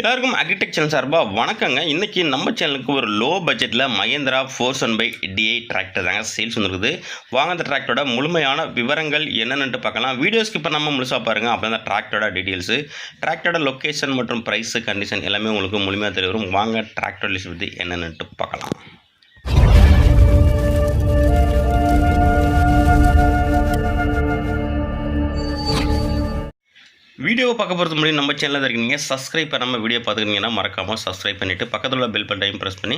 எல்லாருக்கும் அக்ரிடெக்சர் சார்பாக வணக்கங்க. இன்றைக்கி நம்ம சேனலுக்கு ஒரு லோ பட்ஜெட்டில் Mahindra four one five DI tractor தாங்க சேல்ஸ் வந்துருக்குது. வாங்க அந்த டிராக்டரோட முழுமையான விவரங்கள் என்னென்னு பார்க்கலாம். வீடியோஸ்க்கு இப்போ நம்ம முழுசாக பாருங்கள் அப்போ தான் டிராக்டரோட டீட்டெயில்ஸு டிராக்டரோட லொக்கேஷன் மற்றும் ப்ரைஸு கண்டிஷன் எல்லாமே உங்களுக்கு முழுமையாக தெரிய வரும். வாங்க டிராக்டர் லிஸ்ட் பற்றி என்னென்னுட்டு பார்க்கலாம். வீடியோவை பார்க்க போகிறது முன்னாடி நம்ம சேனலில் இருக்கீங்க. சப்ஸ்கிரைப் பண்ணாமல் வீடியோ பார்த்துக்கிட்டீங்கன்னா மறக்காமல் சப்ஸ்கிரைப் பண்ணிவிட்டு பக்கத்தில் உள்ள பெல் பட்டையும் ப்ரெஸ் பண்ணி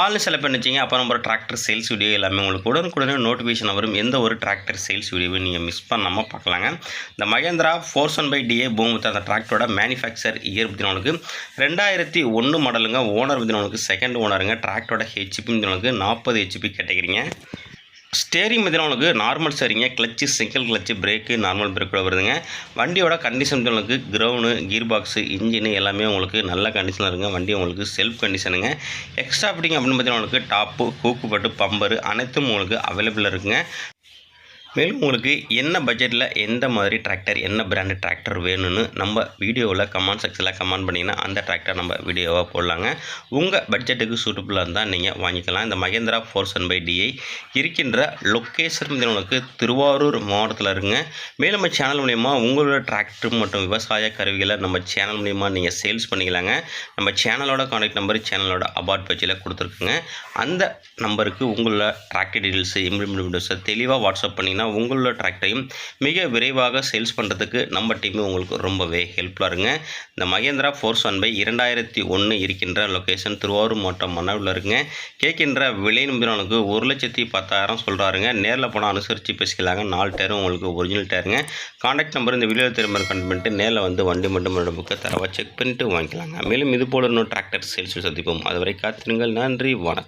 ஆல் செலக்ட் பண்ணிச்சிங்க அப்புறம் அப்போ நம்ம டிராக்டர் சேல்ஸ் வீடியோ எல்லாமே உங்களுக்கு உடனுக்குடனே நோட்டிஃபிகேஷன் வரும். எந்த ஒரு டிராக்டர் சேல்ஸ் வீடியோவையும் நீங்கள் மிஸ் பண்ணாமல் பார்க்கலாங்க. இந்த Mahindra four one five DA பூமுத்த அந்த டிராக்டரோட மேனுஃபேக்சர் இயர் பற்றினவங்களுக்கு ரெண்டாயிரத்தி ஒன்று மாடலுங்க ஓனர் பற்றினவங்களுக்கு செகண்ட் ஓனருங்க டிராக்டரோட ஹெச்பி உங்களுக்கு நாற்பது ஹெச்பி கேட்டகிறீங்க ஸ்டேரிங் பார்த்தீங்கன்னா உங்களுக்கு நார்மல் சரிங்க clutch single clutch brake normal பிரேக்கோட வருதுங்க. வண்டியோட கண்டிஷன் உங்களுக்கு கிரவுண்டு கீர் பாக்ஸு இன்ஜினு எல்லாமே உங்களுக்கு நல்ல கண்டிஷனில் இருக்குங்க. வண்டி உங்களுக்கு செல்ஃப் கண்டிஷனுங்க எக்ஸ்ட்ரா ஃபிட்டிங் அப்படின்னு பார்த்தீங்கன்னா உங்களுக்கு டாப்பு கூக்குப்பட்டு பம்பரு அனைத்தும் உங்களுக்கு அவைலபிளாக இருக்குங்க. மேலும் உங்களுக்கு என்ன பட்ஜெட்டில் எந்த மாதிரி டிராக்டர் என்ன பிராண்டு டிராக்டர் வேணும்னு நம்ம வீடியோவில் கமெண்ட் செக்ஷனில் கமெண்ட் பண்ணிங்கன்னா அந்த டிராக்டர் நம்ம வீடியோவாக போடலாங்க. உங்கள் பட்ஜெட்டுக்கு சூட்டபுளாக இருந்தால் நீங்கள் வாங்கிக்கலாம். இந்த மகேந்திரா ஃபோர்ஸ் பை டிஐ இருக்கின்ற லொக்கேஷன் உங்களுக்கு திருவாரூர் மாவட்டத்தில் இருக்குங்க மேலும் நம்ம சேனல் மூலயமா உங்களோட டிராக்டர் மற்றும் விவசாய கருவிகளை நம்ம சேனல் மூலயமா நீங்கள் சேல்ஸ் பண்ணிக்கலாங்க. நம்ம சேனலோட கான்டாக்ட் நம்பர் சேனலோட அபார்ட் பேஜில் கொடுத்துருக்குங்க. அந்த நம்பருக்கு உங்களோட டிராக்டர் டீட்டெயில்ஸு இம்ப்ளிமெண்ட் டீட்டெயில்ஸை தெளிவாக வாட்ஸ்அப் பண்ணிங்கன்னா உங்களோட டிராக்டரையும் மிக விரைவாக சேல்ஸ் பண்ணுறதுக்கு நம்ம டீமு உங்களுக்கு ரொம்பவே ஹெல்ப்ஃபுல்லாக இருங்க இந்த மகேந்திரா ஃபோர்ஸ் ஒன் பை இரண்டாயிரத்தி ஒன்று இருக்கின்ற லொக்கேஷன் திருவாரூர் மாவட்டம் மன்னாவில் இருக்குங்க. கேட்கின்ற விலை நம்பினவனுக்கு ஒரு லட்சத்தி பத்தாயிரம் சொல்கிறாருங்க நேரில் போனால் அனுசரித்து பேசிக்கலாங்க. நாலு டயரும் உங்களுக்கு ஒரிஜினல் டயருங்க காண்டாக்ட் நம்பர் இந்த வீடியோ திரும்ப கண்ட் பண்ணிட்டு நேரில் வந்து வண்டி மட்டும் புக்கை தரவை செக் பண்ணிட்டு வாங்கிக்கலாங்க. மேலும் இது போல இன்னும் டிராக்டர் சேல்ஸ் சந்திப்போம். அதுவரை காத்திருங்கள். நன்றி. வணக்கம்.